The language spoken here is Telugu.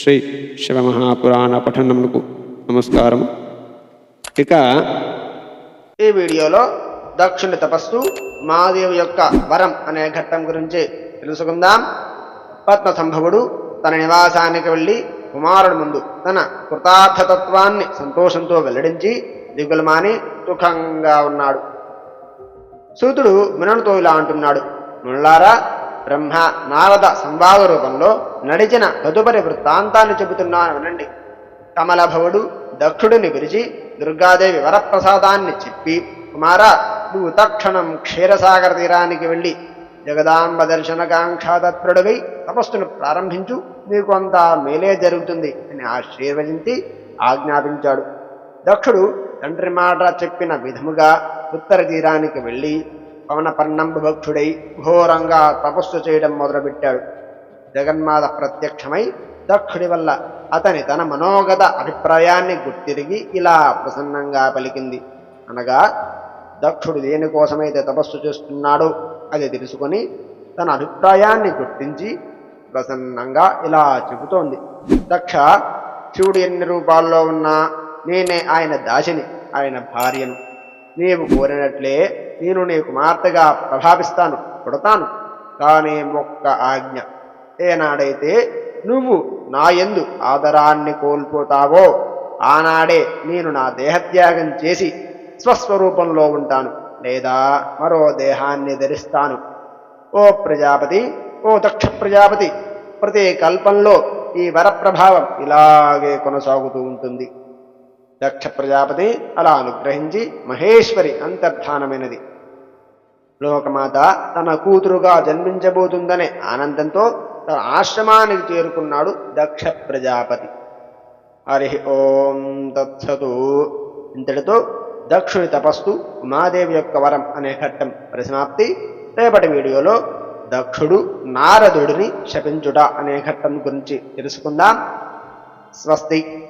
శ్రీ శివమహాపురాణ పఠనమునకు నమస్కారం. ఇక ఈ వీడియోలో దక్షుని తపస్సు మహాదేవి యొక్క వరం అనే ఘట్టం గురించి తెలుసుకుందాం. పద్మ సంభవుడు తన నివాసానికి వెళ్ళి కుమారుడు ముందు తన కృతార్థతత్వాన్ని సంతోషంతో వెల్లడించి దిగులమాని సుఖంగా ఉన్నాడు. సూతుడు విననుతో ఇలా అంటున్నాడు ముళ్ళారా బ్రహ్మ నారద సంవాద రూపంలో నడిచిన తదుపరి వృత్తాంతాన్ని చెబుతున్నాను వినండి. కమలభవుడు దక్షుడిని పిలిచి దుర్గాదేవి వరప్రసాదాన్ని చెప్పి కుమార నువ్వు తక్షణం క్షీరసాగర తీరానికి వెళ్ళి జగదాంబ దర్శనకాంక్షాతత్పరుడివై తపస్సును ప్రారంభించు. నీకు అంతా మేలే జరుగుతుంది అని ఆశీర్వదించి ఆజ్ఞాపించాడు. దక్షుడు తండ్రి మాట చెప్పిన విధముగా ఉత్తర తీరానికి వెళ్ళి పవనపర్ణంబు భక్షుడై ఘోరంగా తపస్సు చేయడం మొదలుపెట్టాడు. జగన్మాత ప్రత్యక్షమై దక్షుడి వల్ల అతని తన మనోగత అభిప్రాయాన్ని గుర్తిరిగి ఇలా ప్రసన్నంగా పలికింది. అనగా దక్షుడు దేనికోసమైతే తపస్సు చేస్తున్నాడో అది తెలుసుకొని తన అభిప్రాయాన్ని గుర్తించి ప్రసన్నంగా ఇలా చెబుతోంది. దక్ష శివుడు ఎన్ని రూపాల్లో ఉన్నా నేనే ఆయన దాసిని ఆయన భార్యను. నీవు కోరినట్లే నేను నీ కుమార్తెగా ప్రభావిస్తాను పుడతాను కానీ ఒక్క ఆజ్ఞ. ఏనాడైతే నువ్వు నా ఎందు ఆదరాన్ని కోల్పోతావో ఆనాడే నేను నా దేహత్యాగం చేసి స్వస్వరూపంలో ఉంటాను లేదా మరో దేహాన్ని ధరిస్తాను. ఓ ప్రజాపతి ఓ దక్ష ప్రజాపతి ప్రతి కల్పంలో ఈ వరప్రభావం ఇలాగే కొనసాగుతూ ఉంటుంది. దక్ష ప్రజాపతి అలా అనుగ్రహించి మహేశ్వరి అంతర్ధానమైనది. లోకమాత తన కూతురుగా జన్మించబోతుందనే ఆనందంతో తన ఆశ్రమానికి చేరుకున్నాడు దక్ష ప్రజాపతి హరి ఓం తత్సతు ఇంతటితో దక్షుని తపస్సు ఉమాదేవి యొక్క వరం అనే ఘట్టం పరిసమాప్తి. రేపటి వీడియోలో దక్షుడు నారదుడిని శపించుట అనే ఘట్టం గురించి తెలుసుకుందాం. స్వస్తి.